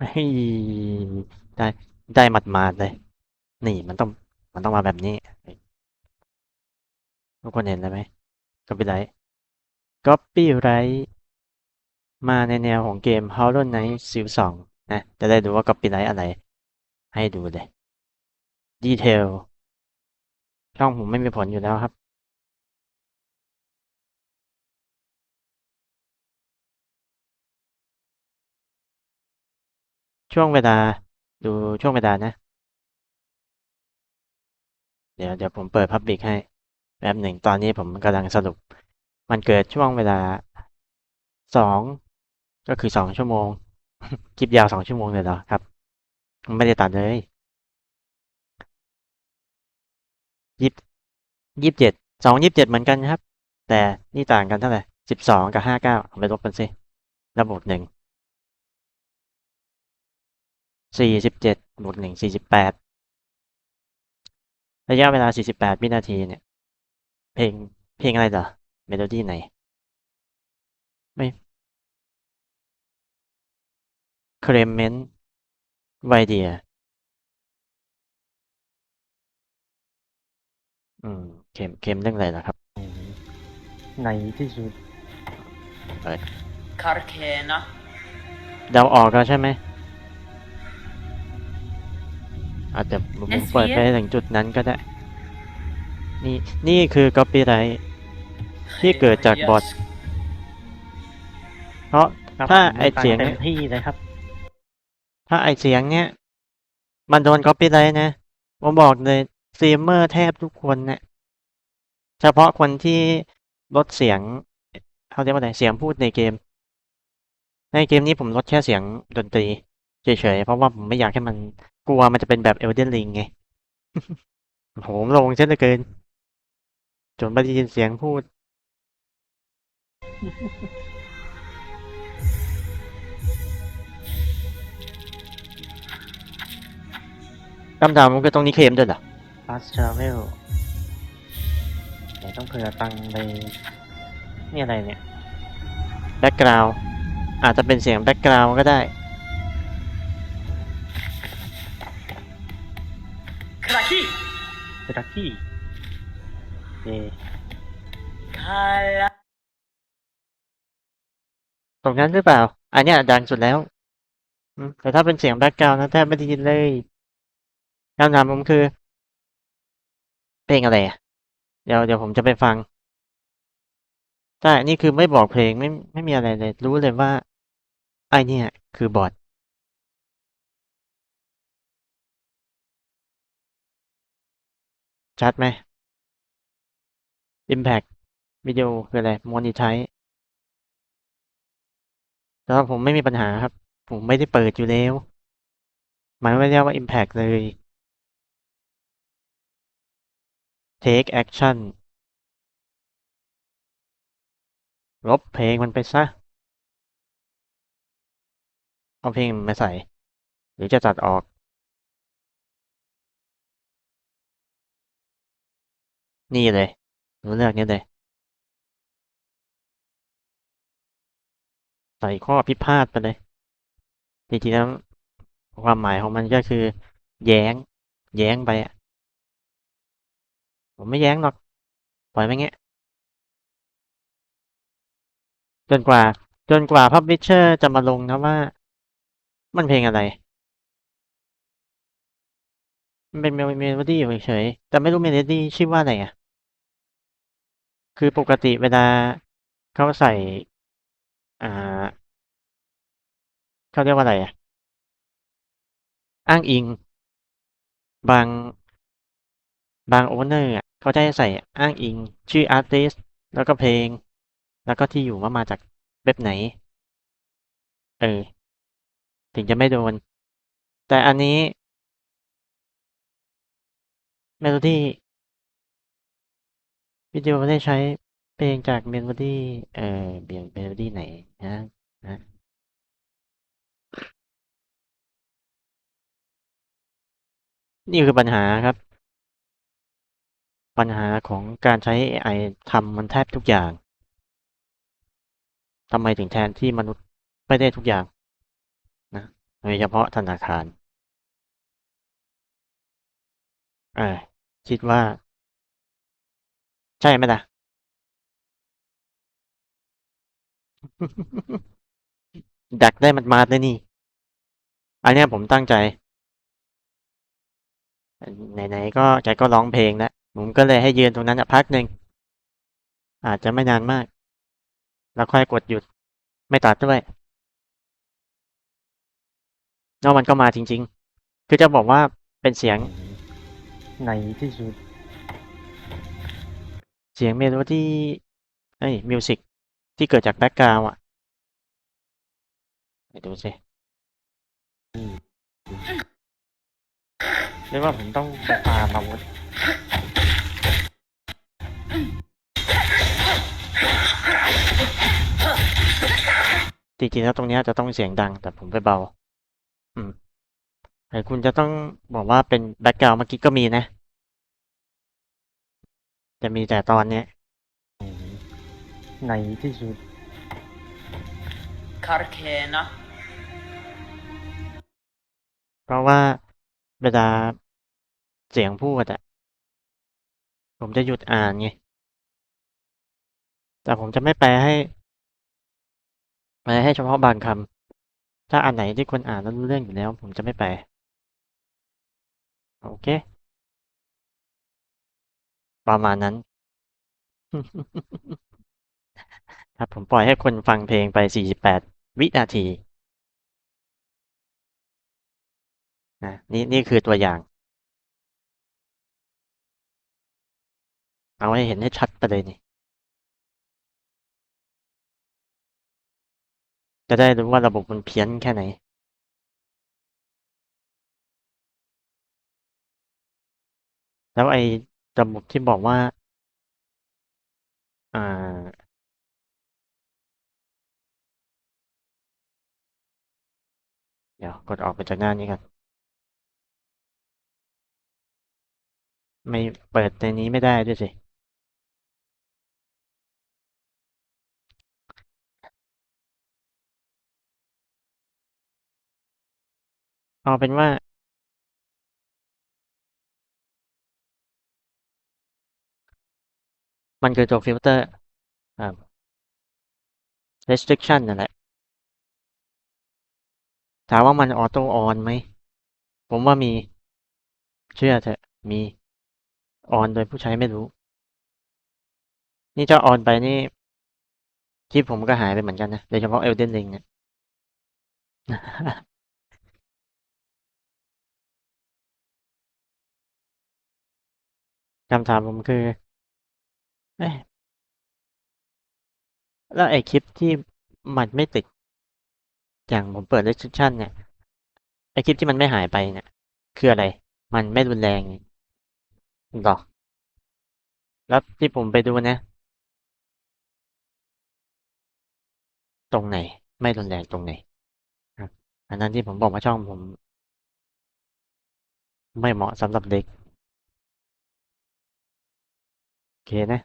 เฮ้ยได้ได้หมัดมาดเลย นี่มันต้องมันต้องมาแบบนี้ทุกคนเห็นแล้วไหมก็ไปไ i ก็ปี้ไรมาในแนวของเกม Hollow Knight ซีสองนะจะได้ดูว่า copyright อะไร ให้ดูเลยดีเทลช่องผมไม่มีผลอยู่แล้วครับ ช่วงเวลา ดูช่วงเวลานะ เดี๋ยวเดี๋ยวผมเปิด Public ให้แป๊บหนึ่งตอนนี้ผมกำลังสรุป มันเกิดช่วงเวลาสองก็คือสองชั่วโมง คลิปยาวสองชั่วโมงเลยเหรอครับ ไม่ได้ตัดเลยยี่ยี่สิบเจ็ดสองยี่สิบเจ็ดเหมือนกันครับ แต่นี่ต่างกันเท่าไหร่สิบสองกับห้าเก้าไปลบกันสิแล้วบหนึ่ง สี่สิบเจ็ดบวกหนึ่งสี่สิบแปดระยะเวลาสี่สิบแปดวินาทีเนี่ย เพลงเพลงอะไรเหรอเมโลดี้ไหน ไม่เคลเมนต์ไวเดียอืมเข็มเข็มเรื่องอะไรล่ะครับ ในที่สุด คาร์เคนนะเดาออกแล้วใช่ไหม อาจจะผมผมเปิดไปถึงจุดนั้นก็ได้ นี่นี่คือ copyright ที่เกิดจากบอทเพราะครับถ้าผมไอเสียงเต็มที่เลยครับ ถ้าไอเสียงเนี้ย มันโดน copyright นะผมบอกเลยสตรีมเมอร์แทบทุกคนเนะี่ยเฉพาะคนที่ลดเสียงเขาเรียกว่าอะไรเสียงพูดในเกม ในเกมนี้ผมลดแค่เสียงดนตรีเฉยๆเพราะว่าผมไม่อยากให้มัน กลัวมันจะเป็นแบบ Elden Ring ไง โหมลงเช่นเหลือเกิน จนไม่ได้ยินเสียงพูด คำถามมันคือตรงนี้เคลมด้วยเหรอ fast travel ไหนต้องเผื่อตังค์ไป นี่อะไรเนี่ยแบ็กกราวด์อาจจะเป็นเสียงแบ็กกราวด์ ก็ได้คราคีเซรากี้เยคาราตรงนั้นหรือเปล่า อันเนี้ยดังสุดแล้วอืมแต่ถ้าเป็นเสียงแบ็กกราวด์นะแทบไม่ได้ยินเลยคำถามผมคือ เพลงอะไรอะ เดี๋ยวเดี๋ยวผมจะไปฟังใช่นี่คือไม่บอกเพลงไม่ไม่มีอะไรเลย รู้เลยว่า ไอเนี่ย คือบอท ชัดไหม Impact วิดีโอคืออะไร Monetize แล้วผมไม่มีปัญหาครับ ผมไม่ได้เปิดอยู่แล้วมายไม่ได้ว่า Impact เลย Take action ลบเพลงมันไปซะ เอาเพลงมาใส่ หรือจะตัดออก นี่เลยหนูเลือกนี้เลย ใส่ข้อพิพาทไปเลยจริงๆแล้วความหมายของมันก็คือ แย้ง แย้งไปอะ ผมไม่แย้งหรอก ปล่อยไปเงี้ย จนกว่า จนกว่าพับ l ิชเชอร์จะมาลงนะว่า มันเพลงอะไร มันเป็นเมโลดี้เฉยๆแต่ไม่รู้เมโลดี้ชื่อว่าอะไรอะ คือปกติเวลาเขาใส่ อ่าเขาเรียกว่าอะไรอะ อ้างอิง บางบางโอเนอร์อะเขาจะให้ใส่อ้างอิง ชื่ออาร์ติสแล้วก็เพลง แล้วก็ที่อยู่ว่ามาจากเว็บไหน เออ ถึงจะไม่โดน แต่อันนี้เมโลดี้ วิดีโอได้ใช้เพลงจากเมโลดี้ เอ่อเบียงเมโลดี้ไหนนะนะนี่คือปัญหาครับ ปัญหาของการใช้ AI ทำมันแทบทุกอย่างทำไมถึงแทนที่มนุษย์ไม่ได้ทุกอย่างนะโดยเฉพาะธนาคารเออคิดว่า ใช่ไหมล่ะ ดักได้มันมาดเลยนี่ อันเนี้ยผมตั้งใจ ไหนๆก็แกก็ร้องเพลงแล้วผมก็เลยให้ยืนตรงนั้นอะพักหนึ่ง อาจจะไม่นานมาก แล้วค่อยกดหยุด ไม่ตัดด้วยแล้วมันก็มาจริง ๆ คือจะบอกว่าเป็นเสียงในที่สุดเสียงเมโลดี้เอ้มิวสิกที่เกิดจากแบ็กกราวด์อะไปดูสิเรียกว่าผมต้องตามอาวุธจริงๆแล้วตรงนี้จะต้องเสียงดัง แต่ผมไปเบา อืมแต่คุณจะต้องบอกว่าเป็นแบ็กกราวด์เมื่อกี้ก็มีนะ จะมีแต่ตอนเนี้ยในที่สุดคาร์เคนะเพราะว่าเวลาเสียงพูดอะผมจะหยุดอ่านไง แต่ผมจะไม่แปลให้แปลให้เฉพาะบางคำถ้าอันไหนที่คนอ่านแล้วรู้เรื่องอยู่แล้ว ผมจะไม่แปล โอเค ประมาณนั้น ครับผมปล่อยให้คนฟังเพลงไป 48 วินาทีนะนี่นี่คือตัวอย่าง เอาให้เห็นให้ชัดไปเลยนี่ จะได้รู้ว่าระบบมันเพี้ยนแค่ไหนแล้วไอ้ ระบบที่บอกว่า อ่า เดี๋ยวกดออกไปจากหน้านี้กัน ไม่เปิดในนี้ไม่ได้ด้วยสิ เอาเป็นว่า มันคือตัวฟิลเตอร์อ่า restriction นั่นแหละ ถามว่ามันออโต้ออนไหม ผมว่ามี เชื่อเถอะ มีออนโดยผู้ใช้ไม่รู้ นี่ถ้าออนไปนี่คลิปผมก็หายไปเหมือนกันนะ โดยเฉพาะ Elden Ring เนี่ยคำถามผมคือ เอ๊ะแล้วไอ้คลิปที่มันไม่ติด อย่างผมเปิด restriction เนี่ย ไอ้คลิปที่มันไม่หายไปเนี่ย คืออะไร มันไม่รุนแรงหรอแล้วที่ผมไปดูนะ ตรงไหน ไม่รุนแรงตรงไหนอันนั้นที่ผมบอกว่าช่องผม ไม่เหมาะสำหรับเด็ก โอเคนะ